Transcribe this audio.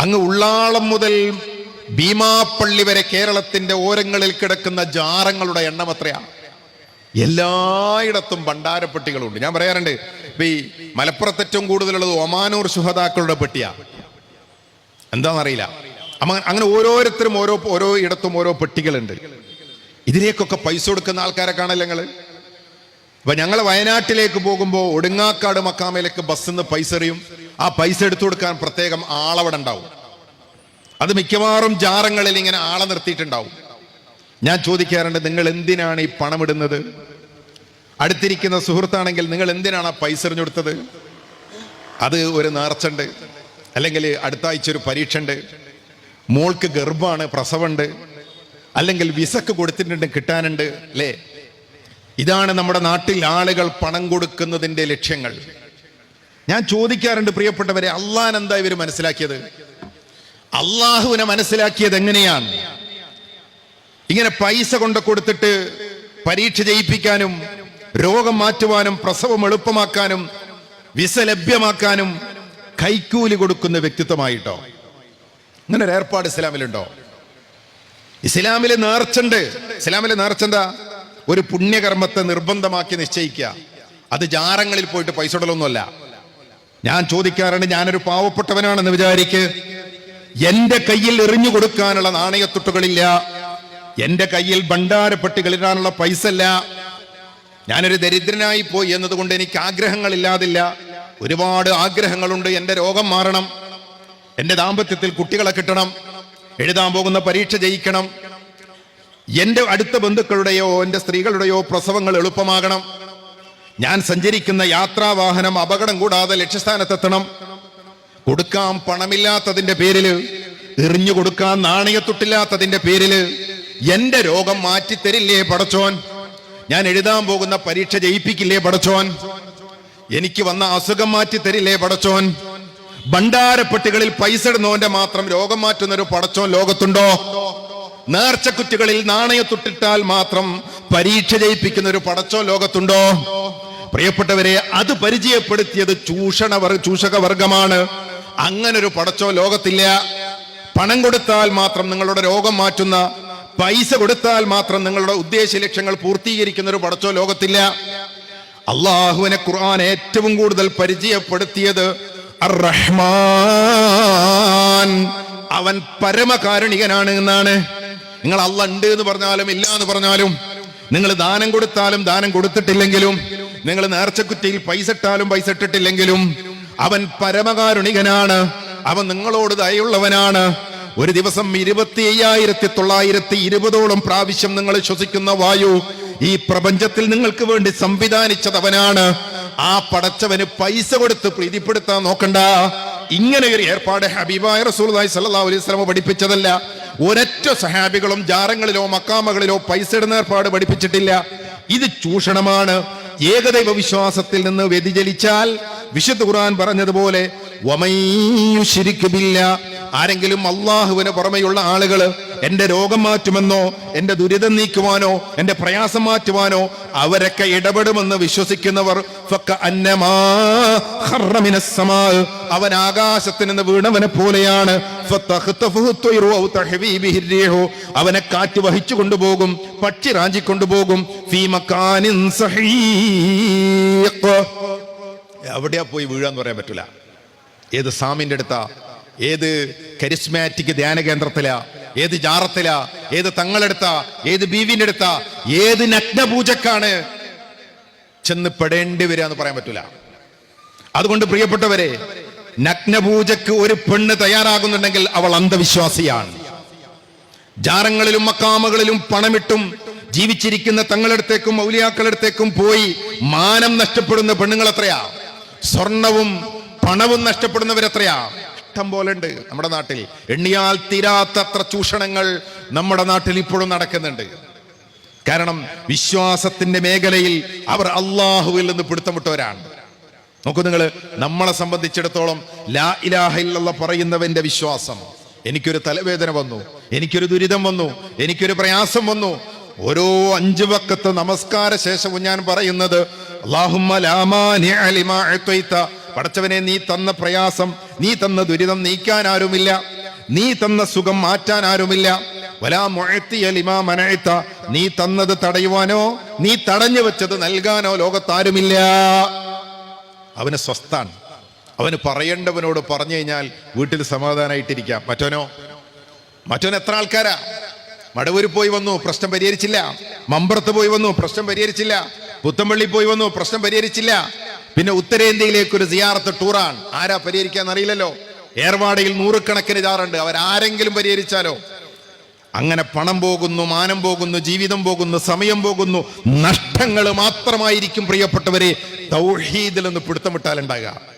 അങ്ങ് ഉള്ളാളം മുതൽ ഭീമാപ്പള്ളി വരെ കേരളത്തിന്റെ ഓരങ്ങളിൽ കിടക്കുന്ന ജാറങ്ങളുടെ എണ്ണം എത്രയാ എല്ലായിടത്തും ഭണ്ഡാരപ്പെട്ടികളുണ്ട്. ഞാൻ പറയാറുണ്ട് ഇപ്പൊ ഈ മലപ്പുറത്ത് ഏറ്റവും കൂടുതലുള്ളത് ഒമാനൂർ ശുഹതാക്കളുടെ പെട്ടിയാ. എന്താണെന്നറിയില്ല അങ്ങനെ ഓരോരുത്തരും ഓരോ ഓരോ ഇടത്തും ഓരോ പെട്ടികളുണ്ട്. ഇതിലേക്കൊക്കെ പൈസ കൊടുക്കുന്ന ആൾക്കാരെ കാണല്ലേ ഞങ്ങൾ ഇപ്പൊ ഞങ്ങൾ വയനാട്ടിലേക്ക് പോകുമ്പോൾ ഒടുങ്ങാക്കാട് മക്കാമയിലേക്ക് ബസ്സിൽ നിന്ന് പൈസ എറിയും. ആ പൈസ എടുത്തു കൊടുക്കാൻ പ്രത്യേകം ആളവിടെ ഉണ്ടാവും. അത് മിക്കവാറും ജാറങ്ങളിൽ ഇങ്ങനെ ആളെ നിർത്തിയിട്ടുണ്ടാവും. ഞാൻ ചോദിക്കാറുണ്ട് നിങ്ങൾ എന്തിനാണ് ഈ പണം ഇടുന്നത്? അടുത്തിരിക്കുന്ന സുഹൃത്താണെങ്കിൽ നിങ്ങൾ എന്തിനാണ് ആ പൈസ എറിഞ്ഞു കൊടുത്തത്? അത് ഒരു നേർച്ചുണ്ട് അല്ലെങ്കിൽ അടുത്ത ആഴ്ച ഒരു പരീക്ഷ ഉണ്ട് മോൾക്ക് ഗർഭമാണ് പ്രസവമുണ്ട്. അല്ലെങ്കിൽ വിസക്ക് കൊടുത്തിട്ടുണ്ട് കിട്ടാനുണ്ട് അല്ലേ? ഇതാണ് നമ്മുടെ നാട്ടിൽ ആളുകൾ പണം കൊടുക്കുന്നതിന്റെ ലക്ഷ്യങ്ങൾ. ഞാൻ ചോദിക്കാറുണ്ട് പ്രിയപ്പെട്ടവരെ അള്ളാൻ എന്താ ഇവർ മനസ്സിലാക്കിയത്? അള്ളാഹുവിനെ മനസ്സിലാക്കിയത് എങ്ങനെയാണ്? ഇങ്ങനെ പൈസ കൊണ്ട് കൊടുത്തിട്ട് പരീക്ഷ ജയിപ്പിക്കാനും രോഗം മാറ്റുവാനും പ്രസവം എളുപ്പമാക്കാനും വിസ ലഭ്യമാക്കാനും കൈക്കൂലി കൊടുക്കുന്ന വ്യക്തിത്വമായിട്ടോ? അങ്ങനെ ഒരു ഏർപ്പാട് ഇസ്ലാമിലുണ്ടോ? ഇസ്ലാമിലെ നേർച്ചുണ്ട്. ഇസ്ലാമിലെ നേർച്ചെന്താ? ഒരു പുണ്യകർമ്മത്തെ നിർബന്ധമാക്കി നിശ്ചയിക്കുക. അത് ജാരങ്ങളിൽ പോയിട്ട് പൈസ ഇടലൊന്നുമല്ല ഞാൻ ചോദിക്കാറുണ്ട് ഞാനൊരു പാവപ്പെട്ടവനാണെന്ന് വിചാരിക്ക്. എന്റെ കയ്യിൽ എറിഞ്ഞു കൊടുക്കാനുള്ള നാണയത്തുട്ടുകളില്ല. എന്റെ കയ്യിൽ ഭണ്ഡാരപ്പെട്ടികളിടാനുള്ള പൈസ ഇല്ല ഞാനൊരു ദരിദ്രനായി പോയി എന്നതുകൊണ്ട് എനിക്ക് ആഗ്രഹങ്ങളില്ലാതില്ല. ഒരുപാട് ആഗ്രഹങ്ങളുണ്ട് എന്റെ രോഗം മാറണം. എന്റെ ദാമ്പത്യത്തിൽ കുട്ടികളെ കിട്ടണം. എഴുതാൻ പോകുന്ന പരീക്ഷ ജയിക്കണം. എന്റെ അടുത്ത ബന്ധുക്കളുടെയോ എന്റെ സ്ത്രീകളുടെയോ പ്രസവങ്ങൾ എളുപ്പമാകണം. ഞാൻ സഞ്ചരിക്കുന്ന യാത്രാവാഹനം അപകടം കൂടാതെ ലക്ഷ്യസ്ഥാനത്തെത്തണം. കൊടുക്കാൻ പണമില്ലാത്തതിന്റെ പേരിൽ എറിഞ്ഞു കൊടുക്കാൻ നാണയത്തൊട്ടില്ലാത്തതിന്റെ പേരിൽ. എന്റെ രോഗം മാറ്റിത്തരില്ലേ പടച്ചോൻ? ഞാൻ എഴുതാൻ പോകുന്ന പരീക്ഷ ജയിപ്പിക്കില്ലേ പടച്ചോൻ? എനിക്ക് വന്ന അസുഖം മാറ്റി തരില്ലേ പടച്ചോൻ? ഭണ്ഡാരപ്പെട്ടികളിൽ പൈസ ഇടുന്നവന്റെ മാത്രം രോഗം മാറ്റുന്ന ഒരു പടച്ചോൻ ലോകത്തുണ്ടോ? നേർച്ചക്കുറ്റികളിൽ നാണയത്തൊട്ടിട്ടാൽ മാത്രം പരീക്ഷ ജയിപ്പിക്കുന്ന ഒരു പടച്ചോൻ ലോകത്തുണ്ടോ? പ്രിയപ്പെട്ടവരെ അത് പരിചയപ്പെടുത്തിയത് ചൂഷണ ചൂഷകവർഗമാണ് ചൂഷക വർഗമാണ്. അങ്ങനെ ഒരു പടച്ചോ ലോകത്തില്ല. പണം കൊടുത്താൽ മാത്രം നിങ്ങളുടെ രോഗം മാറ്റുന്ന പൈസ കൊടുത്താൽ മാത്രം നിങ്ങളുടെ ഉദ്ദേശ ലക്ഷ്യങ്ങൾ പൂർത്തീകരിക്കുന്ന ഒരു പടച്ചോ ലോകത്തില്ല. അള്ളാഹുവിനെ ഖുർആൻ ഏറ്റവും കൂടുതൽ പരിചയപ്പെടുത്തിയത് റഹ്മാൻ അവൻ പരമകാരുണികനാണ് എന്നാണ്. നിങ്ങൾ അല്ല ഉണ്ട് എന്ന് പറഞ്ഞാലും ഇല്ല എന്ന് പറഞ്ഞാലും നിങ്ങൾ ദാനം കൊടുത്താലും ദാനം കൊടുത്തിട്ടില്ലെങ്കിലും നിങ്ങൾ നേർച്ചക്കുറ്റിയിൽ പൈസ ഇട്ടാലും പൈസ ഇട്ടിട്ടില്ലെങ്കിലും അവൻ പരമകാരുണികനാണ്. അവൻ നിങ്ങളോട് ദയുള്ളവനാണ് ഒരു ദിവസം ഇരുപത്തി അയ്യായിരത്തി തൊള്ളായിരത്തി ഇരുപതോളം പ്രാവശ്യം നിങ്ങൾ ശ്വസിക്കുന്ന വായു ഈ പ്രപഞ്ചത്തിൽ നിങ്ങൾക്ക് വേണ്ടി സംവിധാനിച്ചത് അവനാണ് ആ പടച്ചവന് പൈസ കൊടുത്ത് പ്രീതിപ്പെടുത്താൻ നോക്കണ്ട. ഇങ്ങനെ ഒരു ഏർപ്പാട് ഹബീബായ റസൂലുള്ളാഹി സ്വല്ലല്ലാഹു അലൈഹി പഠിപ്പിച്ചതല്ല. ഒരൊറ്റ സഹാബികളും ജാറങ്ങളിലോ മക്കാമകളിലോ പൈസ ഇടുന്ന ഏർപ്പാട് പഠിപ്പിച്ചിട്ടില്ല. ഇത് ചൂഷണമാണ്. ഏകദൈവ വിശ്വാസത്തിൽ നിന്ന് വ്യതിചലിച്ചാൽ വിശുദ്ധ ഖുർആൻ പറഞ്ഞതുപോലെ ആരെങ്കിലും അള്ളാഹുവിന് പുറമെയുള്ള ആളുകൾ എന്റെ രോഗം മാറ്റുമെന്നോ എന്റെ ദുരിതം നീക്കുവാനോ എന്റെ പ്രയാസം മാറ്റുവാനോ അവരൊക്കെ ഇടപെടുമെന്ന് വിശ്വസിക്കുന്നവർ അവൻ ആകാശത്തിൽ നിന്ന് വീണവനെ പോലെയാണ്. അവനെ കാറ്റ് വഹിച്ചു കൊണ്ടുപോകും പക്ഷി റാഞ്ചിക്കൊണ്ടുപോകും എവിടെയാ പോയി വീഴാന്ന് പറയാൻ പറ്റൂല. ഏത് സാമിന്റെ അടുത്താ ഏത് കരിസ്മാറ്റിക് ധ്യാന കേന്ദ്രത്തിലാ ഏത് ജാറത്തിലാ ഏത് തങ്ങളെടുത്ത ഏത് ബീവിന്റെ അടുത്താ ഏത് നഗ്നപൂജക്കാണ് ചെന്ന് പെടേണ്ടി വരിക എന്ന് പറയാൻ പറ്റൂല. അതുകൊണ്ട് പ്രിയപ്പെട്ടവരെ നഗ്നപൂജക്ക് ഒരു പെണ്ണ് തയ്യാറാകുന്നുണ്ടെങ്കിൽ അവൾ അന്ധവിശ്വാസിയാണ്. ജാറങ്ങളിലും മക്കാമകളിലും പണമിട്ടും ജീവിച്ചിരിക്കുന്ന തങ്ങളടുത്തേക്കും മൗലിയാക്കളെടുത്തേക്കും പോയി മാനം നഷ്ടപ്പെടുന്ന പെണ്ണുങ്ങൾ എത്രയാ സ്വർണവും പണവും നഷ്ടപ്പെടുന്നവരെത്രയാ? ഇഷ്ടം പോലെ ഉണ്ട് നമ്മുടെ നാട്ടിൽ. എണ്ണിയാൽ തീരാത്തത്ര ചൂഷണങ്ങൾ നമ്മുടെ നാട്ടിൽ ഇപ്പോഴും നടക്കുന്നുണ്ട്. കാരണം വിശ്വാസത്തിന്റെ മേഖലയിൽ അവർ അള്ളാഹുവിൽ നിന്ന് പിടുത്തമിട്ടവരാണ്. നോക്കൂ നിങ്ങൾ നമ്മളെ സംബന്ധിച്ചിടത്തോളം ലാ ഇലാഹ ഇല്ലല്ലാഹ് പറയുന്നവന്റെ വിശ്വാസം. എനിക്കൊരു തലവേദന വന്നു എനിക്കൊരു ദുരിതം വന്നു എനിക്കൊരു പ്രയാസം വന്നു. ഓരോ അഞ്ചു വക്കത്ത് നമസ്കാര ശേഷവും ഞാൻ പറയുന്നത് മാനിഅ ലിമാ പടച്ചവനെ നീ തന്ന പ്രയാസം നീ തന്ന ദുരിതം നീക്കാൻ ആരുമില്ല. നീ തന്ന സുഖം മാറ്റാൻ ആരുമില്ല. വലാ മുഴത്തിയലിമാ മനഴ്ത്ത നീ തന്നത് തടയുവാനോ നീ തടഞ്ഞു വെച്ചത് നൽകാനോ ലോകത്താരുമില്ല. അവന് സ്വസ്ഥാണ് അവന് പറയേണ്ടവനോട് പറഞ്ഞു കഴിഞ്ഞാൽ വീട്ടിൽ സമാധാനമായിട്ടിരിക്കാം മറ്റോനോ മറ്റോൻ എത്ര ആൾക്കാരാ? മടവൂര് പോയി വന്നു പ്രശ്നം പരിഹരിച്ചില്ല. മമ്പറത്ത് പോയി വന്നു പ്രശ്നം പരിഹരിച്ചില്ല. പുത്തമ്പള്ളി പോയി വന്നു പ്രശ്നം പരിഹരിച്ചില്ല. പിന്നെ ഉത്തരേന്ത്യയിലേക്ക് ഒരു സിയാറത്ത് ടൂറാണ്. ആരാ പരിഹരിക്കാൻ അറിയില്ലല്ലോ. ഏർവാടിയിൽ നൂറുകണക്കിന് ജാറുണ്ട്. അവരാരെങ്കിലും പരിഹരിച്ചാലോ? അങ്ങനെ പണം പോകുന്നു മാനം പോകുന്നു ജീവിതം പോകുന്നു സമയം പോകുന്നു. നഷ്ടങ്ങൾ മാത്രമായിരിക്കും പ്രിയപ്പെട്ടവരെ തൗഹീദിൽ നിന്ന് പിടുത്തമിട്ടാൽ ഉണ്ടാകുക